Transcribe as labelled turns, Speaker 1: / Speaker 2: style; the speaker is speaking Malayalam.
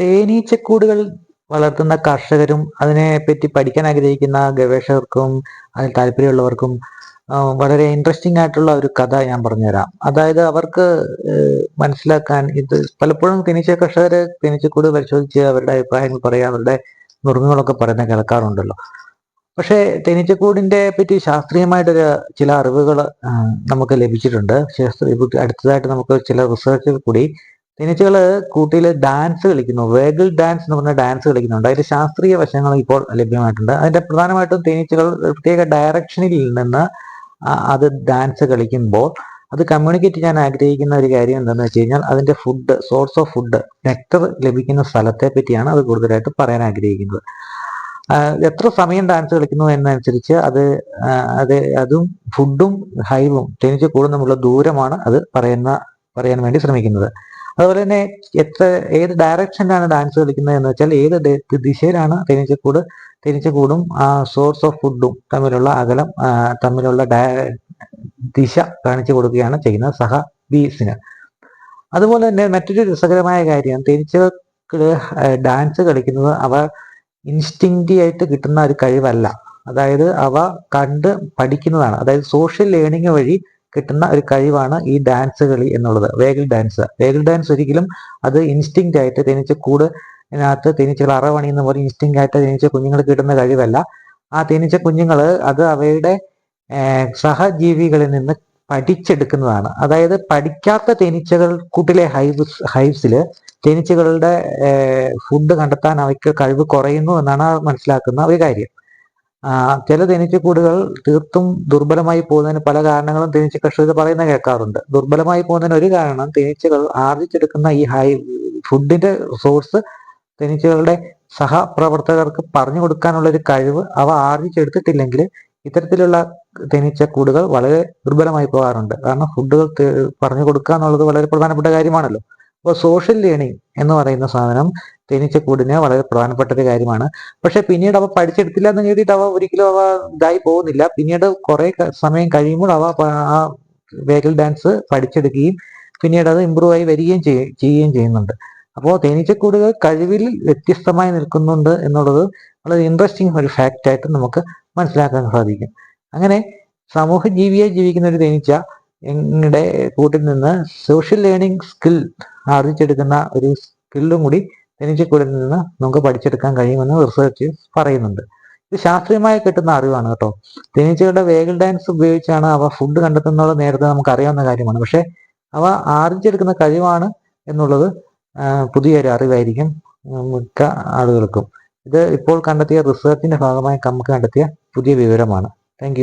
Speaker 1: തേനീച്ചക്കൂടുകൾ വളർത്തുന്ന കർഷകരും അതിനെ പറ്റി പഠിക്കാൻ ആഗ്രഹിക്കുന്ന ഗവേഷകർക്കും അതിൽ താല്പര്യമുള്ളവർക്കും വളരെ ഇൻട്രസ്റ്റിംഗ് ആയിട്ടുള്ള ഒരു കഥ ഞാൻ പറഞ്ഞുതരാം. അതായത് അവർക്ക് മനസ്സിലാക്കാൻ ഇത് പലപ്പോഴും തേനീച്ച കർഷകർ തേനീച്ചക്കൂട് പരിശോധിച്ച് അവരുടെ അഭിപ്രായങ്ങൾ പറയുക അവരുടെ നുറുങ്ങുകളൊക്കെ പറയുന്ന കേൾക്കാറുണ്ടല്ലോ. പക്ഷേ തേനീച്ചക്കൂടിന്റെ പറ്റി ശാസ്ത്രീയമായിട്ടൊരു ചില അറിവുകൾ നമുക്ക് ലഭിച്ചിട്ടുണ്ട്. അടുത്തതായിട്ട് നമുക്ക് ചില റിസർച്ചുകൾ കൂടി തേനീച്ചകൾ കൂട്ടിയിൽ ഡാൻസ് കളിക്കുന്നു. വേഗിൾ ഡാൻസ് എന്ന് പറഞ്ഞ ഡാൻസ് കളിക്കുന്നുണ്ട്. അതിന്റെ ശാസ്ത്രീയ വശങ്ങൾ ഇപ്പോൾ ലഭ്യമായിട്ടുണ്ട്. അതിന്റെ പ്രധാനമായിട്ടും തേനീച്ചകൾ പ്രത്യേക ഡയറക്ഷനിൽ നിന്ന് അത് ഡാൻസ് കളിക്കുമ്പോൾ അത് കമ്മ്യൂണിക്കേറ്റ് ചെയ്യാൻ ആഗ്രഹിക്കുന്ന ഒരു കാര്യം എന്താണെന്ന് വെച്ച് കഴിഞ്ഞാൽ അതിന്റെ food source of food nectar ലഭിക്കുന്ന സ്ഥലത്തെ പറ്റിയാണ് അത് കൂടുതലായിട്ട് പറയാൻ ആഗ്രഹിക്കുന്നത്. എത്ര സമയം ഡാൻസ് കളിക്കുന്നു എന്നനുസരിച്ച് അത് അത് അതും ഫുഡും ഹൈവും തേനീച്ച കൂടും ദൂരമാണ് അത് പറയുന്ന പറയാൻ വേണ്ടി ശ്രമിക്കുന്നത്. അതുപോലെ തന്നെ എത്ര ഏത് ഡയറക്ഷനിലാണ് ഡാൻസ് കളിക്കുന്നത് എന്ന് വെച്ചാൽ ഏത് ദിശയിലാണ് തേനീച്ചക്കൂട് തേനീച്ചക്കൂടും സോഴ്സ് ഓഫ് ഫുഡും തമ്മിലുള്ള അകലം തമ്മിലുള്ള ദിശ കാണിച്ചു കൊടുക്കുകയാണ് ചെയ്യുന്നത് സഹ ബീസിന്. അതുപോലെ തന്നെ മറ്റൊരു രസകരമായ കാര്യം തേനീച്ചകൾ ഡാൻസ് കളിക്കുന്നത് അവ ഇൻസ്റ്റിങ്ക്റ്റ് ആയിട്ട് കിട്ടുന്ന ഒരു കഴിവല്ല. അതായത് അവ കണ്ട് പഠിക്കുന്നതാണ്. അതായത് സോഷ്യൽ ലേണിംഗ് വഴി കിട്ടുന്ന ഒരു കഴിവാണ് ഈ ഡാൻസ് കളി എന്നുള്ളത്. വേഗൽ ഡാൻസ് വേഗൽ ഡാൻസ് ഒരിക്കലും അത് ഇൻസ്റ്റിങ് ആയിട്ട് തേനീച്ച കൂട് അതിനകത്ത് തേനീച്ചകൾ അറവണിയുന്ന പോലെ ഇൻസ്റ്റിങ് ആയിട്ട് തേനീച്ച കുഞ്ഞുങ്ങൾ കിട്ടുന്ന കഴിവല്ല. ആ തേനീച്ച കുഞ്ഞുങ്ങൾ അത് അവയുടെ സഹജീവികളിൽ നിന്ന് പഠിച്ചെടുക്കുന്നതാണ്. അതായത് പഠിക്കാത്ത തേനീച്ചകൾ കൂട്ടിലെ ഹൈവ്സ് ഹൈവ്സിൽ തേനീച്ചകളുടെ ഫുഡ് കണ്ടെത്താൻ അവയ്ക്ക് കഴിവ് കുറയുന്നു എന്നാണ് മനസ്സിലാക്കുന്ന ഒരു കാര്യം. ചില തേനീച്ചക്കൂടുകൾ തീർത്തും ദുർബലമായി പോകുന്നതിന് പല കാരണങ്ങളും തേനീച്ച കർഷകർ പറയുന്ന കേൾക്കാറുണ്ട്. ദുർബലമായി പോകുന്നതിന് ഒരു കാരണം തേനീച്ചകൾ ആർജിച്ചെടുക്കുന്ന ഈ ഹൈ ഫുഡിന്റെ സോഴ്സ് തേനീച്ചകളുടെ സഹപ്രവർത്തകർക്ക് പറഞ്ഞു കൊടുക്കാനുള്ള ഒരു കഴിവ് അവ ആർജിച്ചെടുത്തിട്ടില്ലെങ്കിൽ ഇത്തരത്തിലുള്ള തേനീച്ചക്കൂടുകൾ വളരെ ദുർബലമായി പോകാറുണ്ട്. കാരണം ഫുഡുകൾ പറഞ്ഞു കൊടുക്കുക എന്നുള്ളത് വളരെ പ്രധാനപ്പെട്ട കാര്യമാണല്ലോ. അപ്പോൾ സോഷ്യൽ ലേണിംഗ് എന്ന് പറയുന്ന സാധനം തേനീച്ചക്കൂടിന് വളരെ പ്രധാനപ്പെട്ട ഒരു കാര്യമാണ്. പക്ഷെ പിന്നീട് അവ പഠിച്ചെടുത്തില്ല എന്ന് കരുതിയിട്ട് അവ ഒരിക്കലും അവ ഇതായി പോകുന്നില്ല. പിന്നീട് കുറേ സമയം കഴിയുമ്പോൾ അവ ആ വേഗൽ ഡാൻസ് പഠിച്ചെടുക്കുകയും പിന്നീട് അത് ഇമ്പ്രൂവ് ആയി വരികയും ചെയ്യ- ചെയ്യുകയും ചെയ്യുന്നുണ്ട്. അപ്പോൾ തേനീച്ചക്കൂടുകൾ കഴിവിൽ വ്യത്യസ്തമായി നിൽക്കുന്നുണ്ട് എന്നുള്ളത് വളരെ ഇൻട്രസ്റ്റിംഗ് ഒരു ഫാക്റ്റ് ആയിട്ട് നമുക്ക് മനസ്സിലാക്കാൻ സാധിക്കും. അങ്ങനെ സമൂഹ ജീവിയായി ജീവിക്കുന്ന ഒരു തേനീച്ച എങ്ങടെ കൂട്ടിൽ നിന്ന് സോഷ്യൽ ലേണിംഗ് സ്കിൽ ആർജിച്ചെടുക്കുന്ന ഒരു സ്കില്ലും കൂടി തനിച്ചക്കൂടിൽ നിന്ന് നമുക്ക് പഠിച്ചെടുക്കാൻ കഴിയുമെന്ന് റിസർച്ച് പറയുന്നുണ്ട്. ഇത് ശാസ്ത്രീയമായി കിട്ടുന്ന അറിവാണ് കേട്ടോ. തേനീച്ചകളുടെ വേഗൽ ഡാൻസ് ഉപയോഗിച്ചാണ് അവ ഫുഡ് കണ്ടെത്തുന്നത് നേരത്തെ നമുക്ക് അറിയാവുന്ന കാര്യമാണ്. പക്ഷെ അവ ആർജിച്ചെടുക്കുന്ന കഴിവാണ് എന്നുള്ളത് പുതിയൊരു അറിവായിരിക്കും മിക്ക ആളുകൾക്കും. ഇത് ഇപ്പോൾ കണ്ടെത്തിയ റിസർച്ചിന്റെ ഭാഗമായി നമുക്ക് കണ്ടെത്തിയ പുതിയ വിവരമാണ്. താങ്ക്